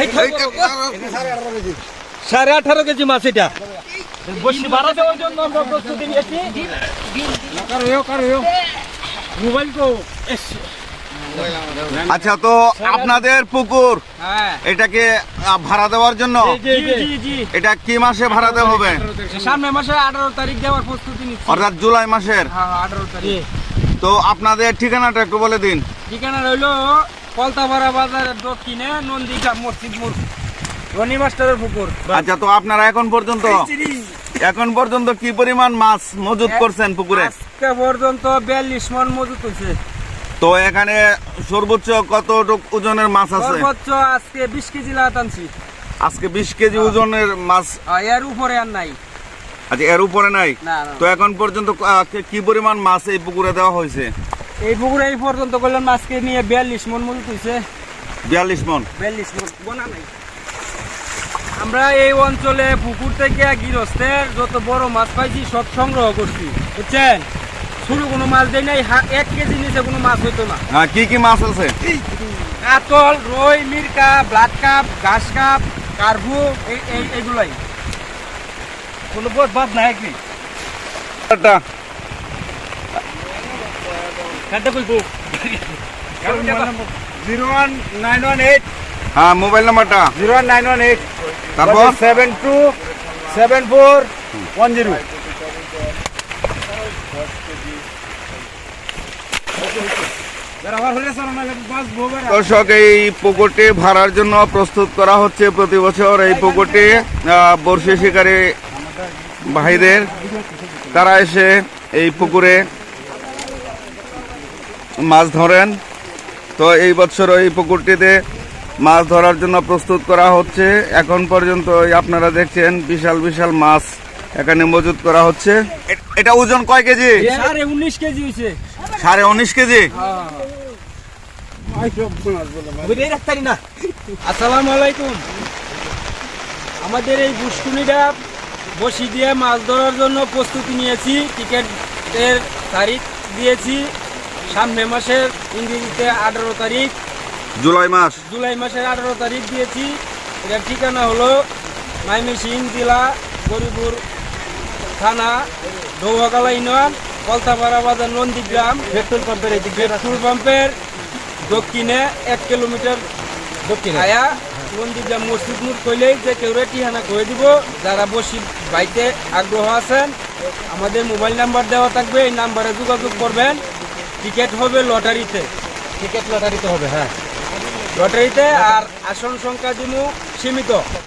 এই সাড়ে আঠারো কেজি মাছ এটা। বসি বাড়া দেওয়ার জন্য আমরা প্রস্তুতি নিয়েছি। মোবাইল তো আচ্ছা তো আপনাদের পুকুর হ্যাঁ। এটাকে ভাড়া দেওয়ার জন্য? জি জি জি এটা কি মাসে ভাড়া দেওয়া হবে? সামনে মাসে আঠারো তারিখ দেওয়ার প্রস্তুতি অর্থাৎ জুলাই মাসের। হ্যাঁ আঠারো তারিখ। তো আপনাদের ঠিকানাটা একটু বলে দিন। ঠিকানা রইল কলতাপাড়া বাজারের দক্ষিণে মসজিদ রনি মাস্টারের পুকুর। আচ্ছা তো আপনারা এখন পর্যন্ত এখন পর্যন্ত কি পরিমাণ মাছ মজুত করছেন পুকুরে? আজকে পর্যন্ত বিয়াল্লিশ মন মজুত হয়েছে তো এখানে সর্বোচ্চ কত ওজনের মাছ আছে? সর্বোচ্চ আজকে বিশ কেজি লাগাত আনছি। আজকে বিশ কেজি ওজনের মাছ এর উপরে আর নাই। আচ্ছা এর উপরে নাই? তো এখন পর্যন্ত কি পরিমাণ মাছ এই পুকুরে দেওয়া হয়েছে এই পুকুরে এই পর্যন্ত করলাম আজকে নিয়ে বিয়াল্লিশ মন মজুত হয়েছে বিয়াল্লিশ মন? বিয়াল্লিশ মন বোনা নাই। আমরা এই অঞ্চলে পুকুর থেকে গৃহস্থের যত বড় মাছ পাইছি সব সংগ্রহ করছি বুঝছেন? ছোট কোনো মাছ দেয় নাই এক কেজি নিচে কোনো মাছ হইতো না। হ্যাঁ কি কি মাছ আছে? কাতল রই মিরকা ব্লাড কাপ ঘাস কাপ কার্ভু এই এই- এইগুলাই কোনো বাদ নাই কি? Zero one nine one eight হ্যাঁ মোবাইল নাম্বারটা zero one nine one eight তারপর? Seven two seven four one zero দর্শক এই পুকুরটি ভাড়ার জন্য প্রস্তুত করা হচ্ছে প্রতি বছর। এই পুকুরটি আহ, বর্ষি শিকারী ভাইদের। তারা এসে এই পুকুরে মাছ ধরেন। তো এই বছর ওই পুকুরটিতে মাছ ধরার জন্য প্রস্তুত করা হচ্ছে। এখন পর্যন্ত আপনারা দেখছেন বিশাল বিশাল মাছ এখানে মজুত করা হচ্ছে। এটা ওজন কয় কেজি? সাড়ে উনিশ কেজি হয়েছে সাড়ে উনিশ কেজি? আসসালামু আলাইকুম। আমাদের এই বুসকুনিটা বসি দিয়ে মাছ ধরার জন্য প্রস্তুতি নিয়েছি। টিকেটের তারিখ দিয়েছি। সামনে মাসের ইংরেজিতে আঠারো তারিখ। জুলাই মাস। জুলাই মাসের আঠারো তারিখ দিয়েছি। এটার ঠিকানা হলো মাইমিসিং জেলা গরিপুর থানা দৌহাকালা ইউনিয়ন কলতাপাড়া বাজার নন্দীগ্রাম। পেট্রোল পাম্পের পেট্রোল পাম্পের দক্ষিণে এক কিলোমিটার দক্ষিণে। আয়া নন্দীগ্রাম মসজিদ মুর কইলেই যে কেউ ঠিকানা করে দিব। যারা বসি বাইতে আগ্রহ আছেন আমাদের মোবাইল নাম্বার দেওয়া থাকবে এই নাম্বারে যোগাযোগ করবেন। টিকিট হবে লটারিতে। টিকিট লটারিতে হবে হ্যাঁ। লটারিতে আর আসন সংখ্যা দিমু সীমিত।